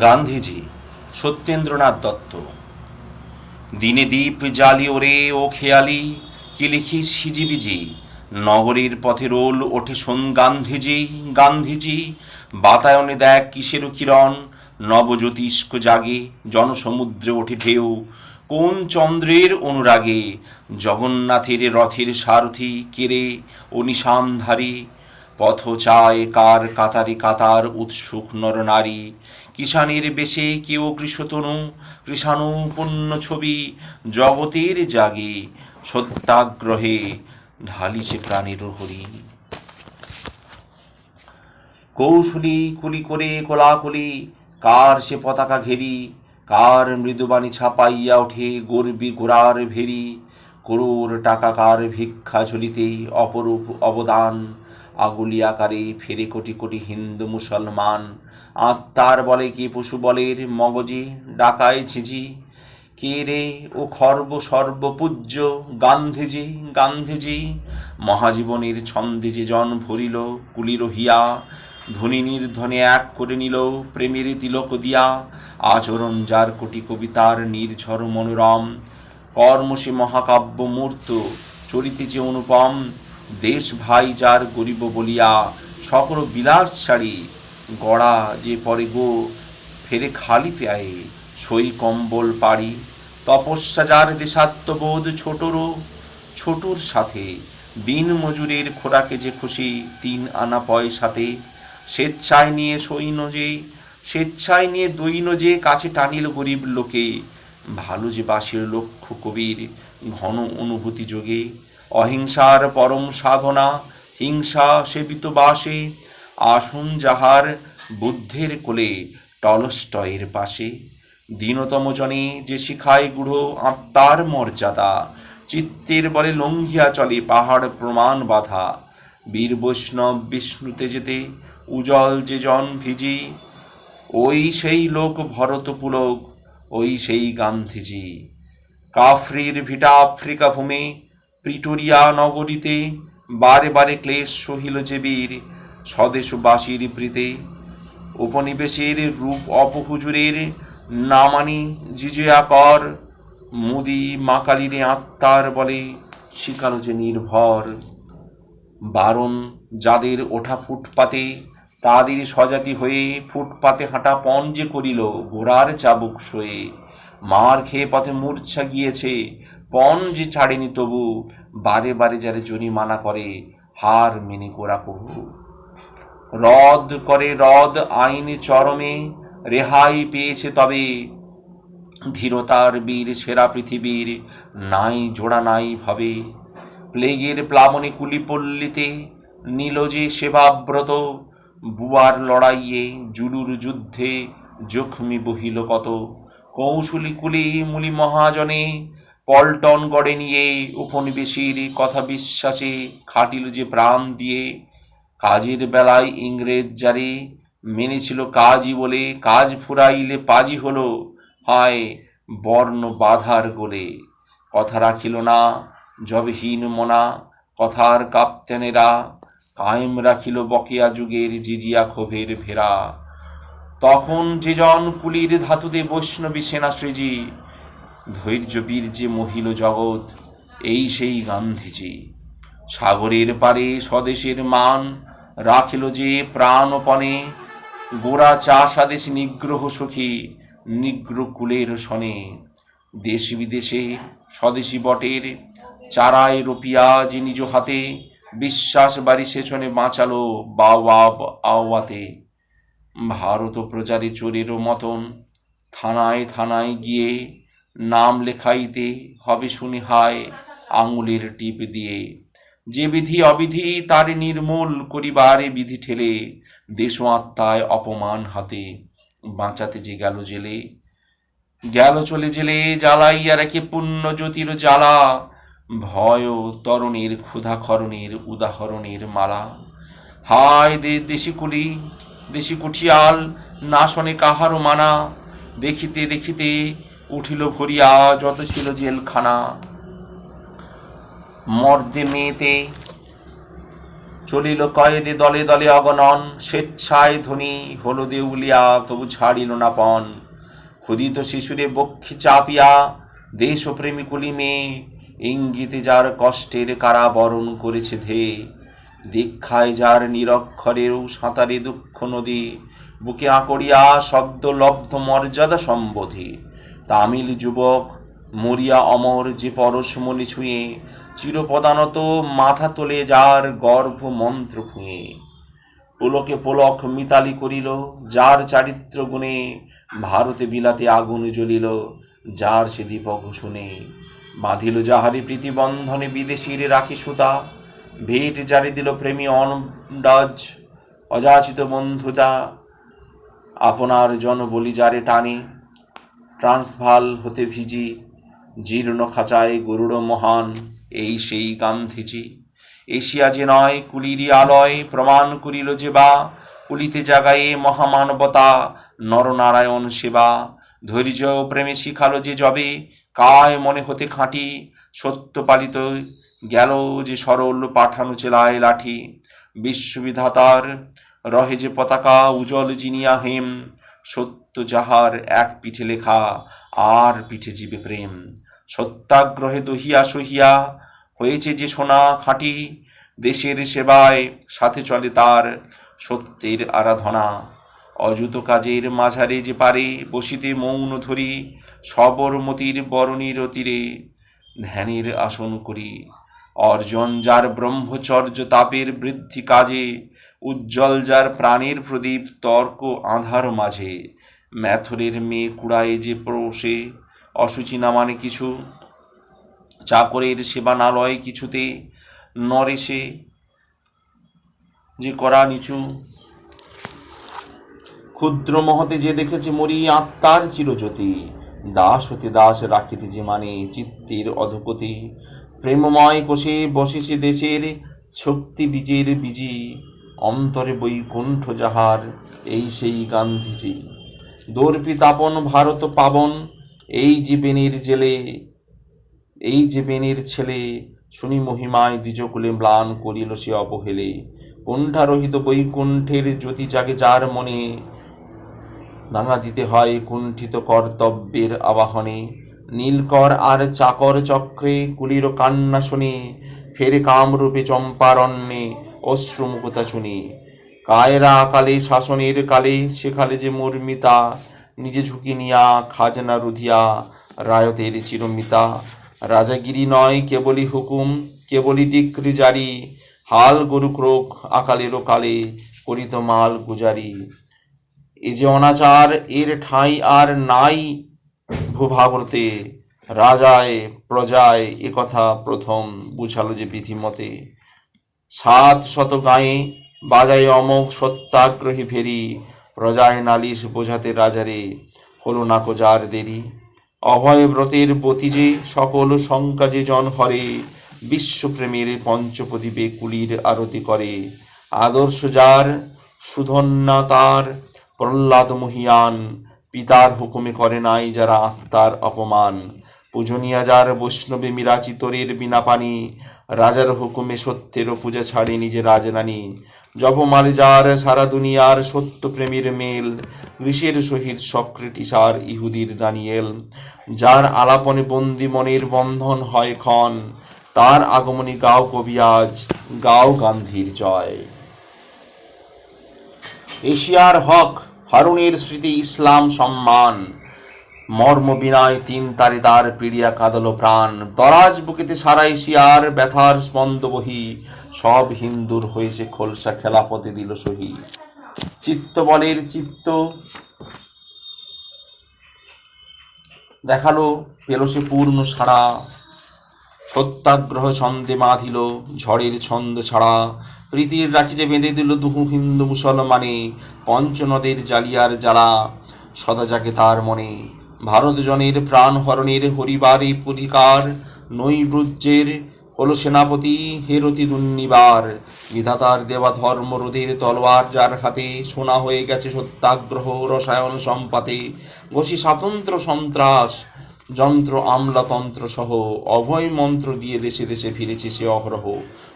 গান্ধীজি, সত্যেন্দ্রনাথ দত্ত। দিনে দ্বীপ জালি ওরে ও খেয়ালি, কি লিখিস হিজিবিজি নগরীর পথে রোল ওঠে শোন গান্ধীজি গান্ধীজি। বাতায়নে দেখ কিসের কিরণ, নবজ্যোতিষ্ক জাগে, জনসমুদ্রে ওঠে ঢেউ। কোন চন্দ্রের অনুরাগে, জগন্নাথের রথের সারথি কেরে ও নিশানধারী পথ চায় কার কাতারে কাতার উৎসুক নরনারী কিষানের বেশে কেউ কৃষতনু? কৃষাণু ছবি জগতের জাগে, সত্যাগ্রহে ঢালিছে প্রাণের হরি। কৌশলী কুলি করে কোলাকুলি, কার সে পতাকা ঘেরি? কার মৃদুবাণী ছাপাইয়া ওঠে গর্বী গোড়ার ভেরি? করুর টাকাকার ভিক্ষা ঝুলিতে অপরূপ অবদান? আগুলি আকারে ফেরে কোটি কোটি হিন্দু মুসলমান। আত্মার বলে কি পশু বলের মগজে? ডাকায় ঝিঝি। কে রে ও খর্ব সর্বপূজ্য গান্ধীজি গান্ধীজি? মহাজীবনের ছন্দে যে জন ভরিল কুলির হিয়া, ধ্বনি নির্ধনে এক করে নিল প্রেমের তিলক দিয়া। আচরণ যার কোটি কবিতার নির্ঝর মনোরম। কর্ম সে মহাকাব্য মূর্ত, চরিতে যে অনুপম। দেশ ভাই যার গরিব বলিয়া সকল বিলাস ছাড়ি, গড়া যে পরে গো ফেরে খালি পেয়ে সই কম্বল পাড়ি। তপস্যা যার দেশাত্মবোধ ছোটরও ছোটর সাথে দিন মজুরের খোরাকে যে খুশি, তিন আনা পয়সাতে। স্বেচ্ছায় নিয়ে সৈন্য যে স্বেচ্ছায় নিয়ে দৈন্য যে কাছে টানিল গরিব লোকে। ভালো যে বাসের লক্ষ্য কবির ঘন অনুভূতি যোগে। অহিংসার পরম সাধনা, হিংসা সেবিত বাসে, আসুন যাহার বুদ্ধের কোলে টলস্টয়ের পাশে। দীনতম জনে যে শিখায় গূঢ় আত্মার মর্যাদা, চিত্তের বলে লঙ্ঘিয়া চলে পাহাড় প্রমাণ বাধা। বীর বৈষ্ণব বিষ্ণুতে যেতে, উজ্জ্বল যে জন ভিজি, ওই সেই লোক ভরত পুলক, ওই সেই গান্ধীজি। কাফরির ভিটা আফ্রিকা ভূমে প্রিটোরিয়া নগরীতে বারে বারে ক্লেশ সহিল যে বীর, স্বদেশবাসীর প্রীতে। উপনিবেশের রূপ অপহুজুরের নামানি জিজিয়া কর মুদি মাকালিরে আত্মার বলে শিকানো যে নির্ভর। বারণ যাদের ওঠা ফুটপাতে, তাদের স্বজাতি হয়ে ফুটপাতে হাঁটা যে করিল, ঘোড়ার চাবুক শোয়ে মার খেয়ে পথে মূর্ছা গিয়েছে পণ যে ছাড়েনি তবু, বারে বারে যারে জরিমানা করে, হার মেনে কোরা কবু রদ করে রদ আইন চরমে, রেহাই পেয়েছে তবে। ধীরতার বীর সেরা পৃথিবীর নাই জোড়া নাই ভাবে। প্লেগের প্লাবনে কুলিপল্লীতে নীলজে সেবাব্রত। বুয়ার লড়াইয়ে জুলুর যুদ্ধে জখমি বহিল কত। কৌশলী কুলি মুলি মহাজনে পল্টন গড়ে নিয়ে, উপনিবেশীর কথা বিশ্বাসে খাটিল যে প্রাণ দিয়ে কাজের বেলায় ইংরেজ যারে মেনেছিল কাজই বলে, কাজ ফুরাইলে পাজি হলো, হায় বর্ণ বাধার গোলে কথা রাখিল না, জবহীন মনা, কথার কাপ্তেনেরা, কায়েম রাখিল বকেয়া যুগের জিজিয়া ক্ষোভের ভেরা তখন যে জন কুলির ধাতুতে বৈষ্ণবী সেনা সৃজি ধৈর্য বীর্যে মহিল জগৎ, এই সেই গান্ধীজি। সাগরের পারে স্বদেশের মান রাখিল যে প্রাণপণে, গোড়া চা স্বাদেশ নিগ্রহ সখী নিগ্র কুলের সনে। দেশ বিদেশে স্বদেশী বটের চারায় রোপিয়া যে নিজ হাতে, বিশ্বাস বাড়ি সেচনে বাঁচালো বাওয়াব আওয়াতে। ভারত প্রচারে চোরেরও মতন থানায় থানায় গিয়ে নাম লেখাইতে হবে শুনে হায় আঙুলের টিপ দিয়ে। যে বিধি অবিধি তার নির্মূল করিবারে বিধি ঠেলে দেশ আত্মায় অপমান হাতে বাঁচাতে যে গেল জেলে, গেল চলে জেলে জ্বালাইয়া রেখে পুণ্য জ্যোতির জ্বালা, ভয় তরণের ক্ষুধা খরণের উদাহরণের মালা। হায় দে দেশি কুলি, দেশি কুঠিয়াল, না শোনে কাহারও মানা, দেখিতে দেখিতে উঠিল ভরিয়া, যত ছিল জেলখানা। মর্দে মেয়েতে চলিল কয়েদে দলে দলে অগণন, স্বেচ্ছায় ধনী হল দেউলিয়া, তবু ছাড়িল না পণ। ক্ষুদিত শিশুরে বক্ষে চাপিয়া, দেশপ্রেমী কুলি মেয়ে ইঙ্গিতে যার কষ্টের কারা বরণ করেছে ধে, দীক্ষায় যার নিরক্ষরেও সাঁতারে দুঃখ নদী, বুকে আঁকড়িয়া সদ্য লব্ধ মর্যাদা সম্বোধে। তামিল যুবক, মরিয়া অমর যে পরশমণি ছুঁয়ে, চিরপদানত মাথা তোলে যার গর্ভ মন্ত্র ফুঁয়ে পুলকে পোলক মিতালি করিল, যার চারিত্র গুণে ভারতে বিলাতে আগুন জ্বলিল, যার সে দীপক শুনে। বাঁধিল যাহারি প্রীতিবন্ধনে বিদেশির রাখি সুতা, ভেট জারি দিল প্রেমী অনডাজ অযাচিত বন্ধুতা। আপনার জন বলি যারে টানে ট্রান্সভাল হতে ভিজি, জীর্ণ খাঁচায় গরুড় মহান এই সেই গান্ধীজি। এশিয়া যে নয় কুলিরি আলয় প্রমাণ করিল যে বা, কুলিতে জাগায়ে মহামানবতা, নরনারায়ণ সেবা। ধৈর্য প্রেমে শিখালো যে যবে কায় মনে হতে খাঁটি, সত্য পালিত গেল যে সরল পাঠানো চেলায় লাঠি। বিশ্ববিধাতার রহে যে পতাকা, উজ্জ্বল জিনিয়া হেম সত্য যাহার এক পিঠে লেখা, আর পিঠে জীবে প্রেম। সত্যাগ্রহে দহিয়া সহিয়া হয়েছে যে সোনা খাঁটি, দেশের সেবায় সাথে চলে তার সত্যের আরাধনা। অযুত কাজের মাঝারে যে পারে, বসিতে মৌন ধরি সবরমতির বরণীর তীরে ধ্যানের আসন করি। অর্জন যার ব্রহ্মচর্য তাপের বৃদ্ধি কাজে, উজ্জ্বল যার প্রাণের প্রদীপ তর্ক আধার মাঝে। ম্যাথরের মেয়ে কুড়ায় যে প্রসে অসুচি না মানে কিছু। চাকরের সেবা না লয় কিছুতে। নরেশে যে করা নিচু। ক্ষুদ্র মহতে যে দেখেছে মরি আত্মার চিরজ্যোতি। দাস হতে দাস রাখিতে যে মানে চিত্তের অধকতি প্রেমময় কোষে বসেছে দেশের শক্তি বীজের বীজি। অন্তরে বৈকুণ্ঠ যাহার, এই সেই গান্ধীজি। দর্পি তাপন ভারত পাবন। এই জীবেনের জেলে, এই যে বেনের ছেলে শুনি মহিমায় দ্বিজকুলে ম্লান করিল সে অবহেলে। কুণ্ঠারহিত বৈকুণ্ঠের জ্যোতি জাগে যার মনে। নাঙা দিতে হয় কুণ্ঠিত কর্তব্যের আবাহনে। নীলকর আর চাকর চক্রে কুলির কান্না শুনে, ফেরে কামরূপে চম্পারণ্যে অশ্রুমুখতা শুনি। কায়রা কালে শাসনের কালে সেকালে যে মর্মিতা নিজে ঝুঁকি নিয়া খাজনা রুধিয়া, রায়তের চিরমিতা। রাজাগিরি নয়, কেবলই হুকুম, কেবলই ডিক্রি জারি। হাল গরু ক্রোক আকালেরও কালে করিত মাল গুজারি। এ যে অনাচার, এর ঠাঁই আর নাই ভূভাগরতে রাজায়, প্রজায় এ কথা প্রথম বুঝালো যে বিধিমতে। সাত শত গায়ে বাজায় অমোঘ সত্যাগ্রহী ফেরি প্রজায় নালিশ বোঝাতে রাজারে, হলো না কোজার দেরি। অভয় ব্রতের যে সকল শঙ্কা যে জন হরে, বিশ্বপ্রেমের পঞ্চপ্রদীপে কুলির আরতি করে। আদর্শ যার সুধন্যা তার, প্রহ্লাদ মহিয়ান, পিতার হুকুমে করে নাই যারা আত্মার অপমান। পূজনীয়া যার বৈষ্ণবে মিরাচিতরের বিনা পানি, রাজার হুকুমে সত্যের পূজা ছাড়ে নিজে রাজরানী জপমালে যার সারা দুনিয়ার সত্য প্রেমের মেল গ্রীষের সহিত সক্রেটিস আর ইহুদির দানিয়েল। যার আলাপনে বন্দি মনের বন্ধন হয় ক্ষণ, তার আগমনী গাও কবি আজ গাও গান্ধীর জয়। এশিয়ার হক, হারুনের স্মৃতি ইসলাম সম্মান। মর্ম বিনায় তিন তারে তার পিড়িয়া কাঁদল প্রাণ। দরাজ বুকেতে সারা এশিয়ার ব্যথার স্পন্দ বহি, সব হিন্দুর হয়েছে খোলসা খেলাপথে দিল সহি। চিত্ত বলের চিত্ত দেখাল, পেল সে পূর্ণ সাড়া। সত্যাগ্রহ ছন্দে বাঁধিল ঝড়ের ছন্দ ছাড়া। প্রীতির রাখি যে বেঁধে দিল দুহু হিন্দু মুসলমানে, পঞ্চনদের জালিয়ার জ্বালা, সদা জাগে তার মনে। ভারত জনের প্রাণ হরণের হরিবারে পরিকার, নৈবৃজ্যের হলো সেনাপতি হেরতি দুর্নিবার বিধাতার দেওয়া ধর্ম রোধের তলোয়ার যার হাতে শোনা হয়ে গেছে সত্যাগ্রহ রসায়ন সম্পাতে, ঘষি স্বাতন্ত্র সন্ত্রাস, যন্ত্র আমলাতন্ত্র সহ অভয় মন্ত্র দিয়ে দেশে দেশে ফিরেছে সে অহরহ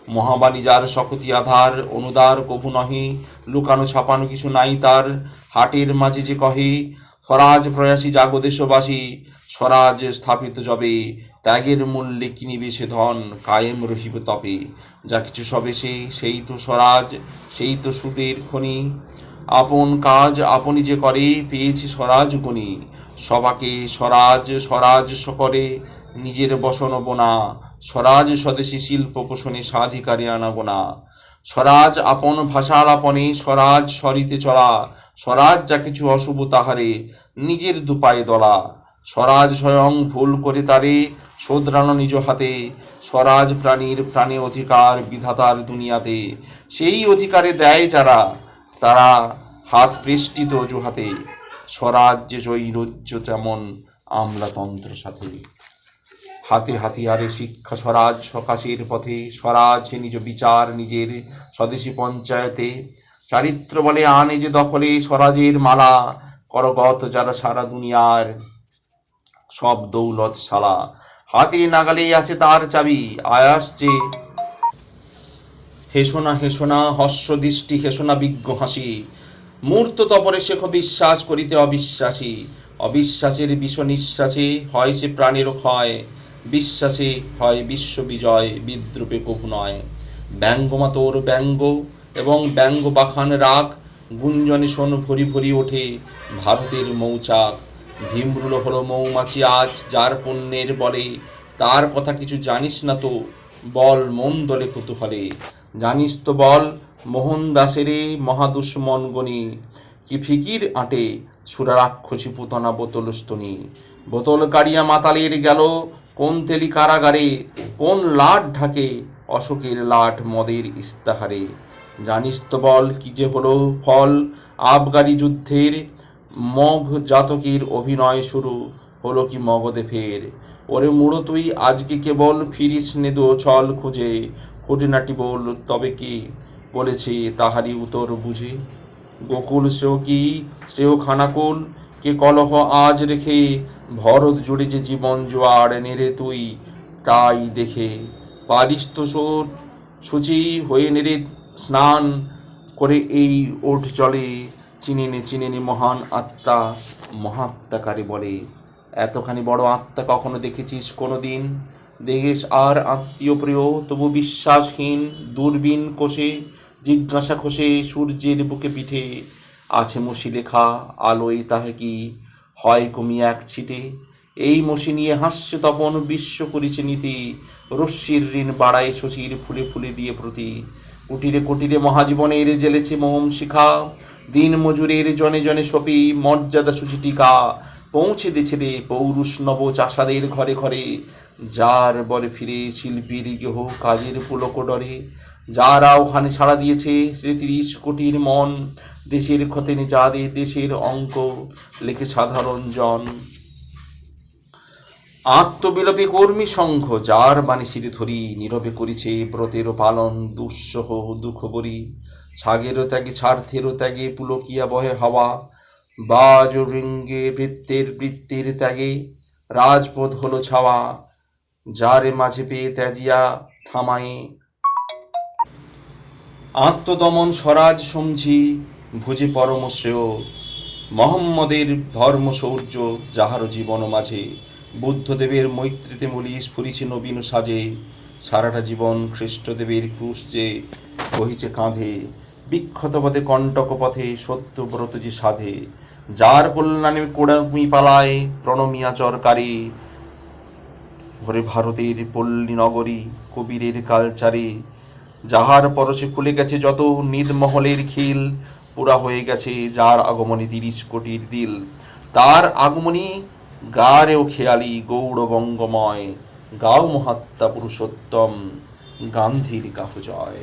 মহাবাণী যার শকতি আধার, অনুদার কভু নহে, লুকানো ছাপানো কিছু নাই তার, হাটের মাঝে যে কহে স্বরাজ প্রয়াসী জাগো দেশবাসী, স্বরাজ স্থাপিত যবে, ত্যাগের মূল্যে কিনিবে সে ধন, কায়েম রহিবে তবে। যা কিছু সবে সে সেই তো স্বরাজ, সেই তো সুদের খনি। আপন কাজ আপনি যে করে, পেয়েছি স্বরাজ গুণী। সবাকে স্বরাজ স্বরাজ সকরে নিজের বসন বোনা। স্বরাজ স্বদেশী শিল্প পোষণে সাধিকারী আনা আনাগোনা স্বরাজ আপন ভাষালাপনে স্বরাজ সরিতে চলা। স্বরাজ যা কিছু অশুভ তাহারে, নিজের দুপায়ে দলা। স্বরাজ স্বয়ং ভুল করে তারে, শোধরানো নিজ হাতে। স্বরাজ প্রাণীর প্রাণে অধিকার বিধাতার দুনিয়াতে। সেই অধিকারে দেয় যারা, তারা হাত পৃষ্ঠিত অজুহাতে। স্বরাজ যে জৈরজ্য তেমন আমলাতন্ত্র সাথে। হাতে হাতিয়ারে শিক্ষা স্বরাজ সকাশের পথে। স্বরাজ নিজ বিচার নিজের স্বদেশী পঞ্চায়েতে। চারিত্র বলে আনে যে দখলে স্বরাজের মালা, করগত যারা সারা দুনিয়ার সব দৌলত শালা হাতের নাগালেই আছে তার চাবি, আয়াস যে হেসোনা হেসোনা হস্য দৃষ্টি হেসোনা বিজ্ঞ হাসি। মূর্ত তপরে শেখ বিশ্বাস করিতে অবিশ্বাসী। অবিশ্বাসের বিষ নিঃশ্বাসে হয় সে প্রাণেরও ক্ষয়। বিশ্বাসে হয় বিশ্ব বিজয়, বিদ্রুপে কভু নয়। ব্যঙ্গমা তোর ব্যঙ্গ এবং ব্যঙ্গ বাখান রাগ, গুঞ্জনে শোন ভরি ভরি ওঠে ভারতের মৌচাক। ভীমরুল হলো মৌমাছি আজ, যার পুণ্যের বলে, তার কথা কিছু জানিস না তো, বল মন দলে কুতূহলে। জানিস তো বল, মোহন দাসেরে মহাদুষ্মন গণি কি ফিকির আঁটে সুরা রাক্ষসী পুতনা বোতল স্তনি। বোতল কাড়িয়া মাতালের গেল, কোন তেলি কারাগারে, কোন লাট ঢাকে অশোকের লাট মদের ইস্তাহারে। জানিস তো বল, কি যে হলো ফল? আবগারি যুদ্ধের মগ জাতকের অভিনয় শুরু হলো কি মগদে ফের। ওরে মুড়ো তুই, আজকে কেবল ফিরিস নেদো ছল খুঁজে। খুঁটিনাটি বল, তবে কি বলেছে তাহারি উত্তর বুঝে? গোকুল শ্রেয় কি? শ্রেয় খানাকুল? কে কলহ আজ রেখে? ভরত জুড়ে যে জীবন জোয়ার নেড়ে তুই, তাই দেখে। পারিস তো সূচি হয়ে নেড়ে স্নান করে এই ওঠ চলে চিনেনে চিনেনে মহান আত্মা মহাত্মাকারী বলে। এতখানি বড় আত্মা কখনো দেখেছিস কোনো দিন দেখিস আর আত্মীয় প্রিয়, তবু বিশ্বাসহীন, দূরবীন কোষে, জিজ্ঞাসা খসে সূর্যের বুকে পিঠে। আছে মসি লেখা, আলোয় তাহে কি? হয় কমি এক ছিটে। এই মসি নিয়ে হাস্য তপন, বিশ্ব করিছে নীতি। রশ্মির ঋণ বাড়ায় শশীর ফুলে ফুলে দিয়ে প্রতি। কুটিরে কুটিরে মহাজীবনের জেলেছে মোহম শিখা। দিন মজুরের জনে জনে সপি মর্যাদা সুচিটিকা পৌঁছে দিছে রে পৌরুষ নব চাষাদের ঘরে ঘরে। যার বলে ফিরে শিল্পীর গেহ কাজের পুলক ডরে। যারা ওখানে সাড়া দিয়েছে সে তিরিশ কোটির মন। দেশের ক্ষতেনে যাদের দেশের অঙ্ক, লেখে সাধারণ জন। আত্মবিলাপী কর্মী সংঘ, যার বাণী সিঁড়ি ধরি, নীরবে করিছে ব্রতেরও পালন, দুঃসহ দুঃখ করি ছাগেরও ত্যাগে স্বার্থেরও ত্যাগে, পুলকিয়া বহে হাওয়া। বাজ রিঙ্গে বৃত্তের বৃত্তের ত্যাগে, রাজপথ হলো ছাওয়া। যারে মাঝে পেয়ে ত্যাজিয়া থামায়ে। আত্মদমন স্বরাজ সমঝি, ভুজে পরম শ্রেয়। মোহাম্মদের ধর্ম শৌর্য যাহার জীবন মাঝে। বুদ্ধদেবের মৈত্রীতে মলি স্ফুরিছে নবীন সাজে, সারাটা জীবন খ্রিস্টদেবের ক্রুশ যে বহিছে কাঁধে বিক্ষত পথে কণ্টক পথে সত্যব্রত যে সাধে। যার কল্যাণে কোড়ামি পালায় প্রণমিয়া চরকারী ভরে ভারতের পল্লী নগরী কবিরের কালচারে। যাহার পরশে খুলে গেছে যত নীলমহলের খিল, পুরা হয়ে গেছে যার আগমনে তিরিশ কোটির দিল। তার আগমনী গারেও খেয়ালি গৌড়বঙ্গময় গাও মহাত্মা পুরুষোত্তম গান্ধীর কাহ জয়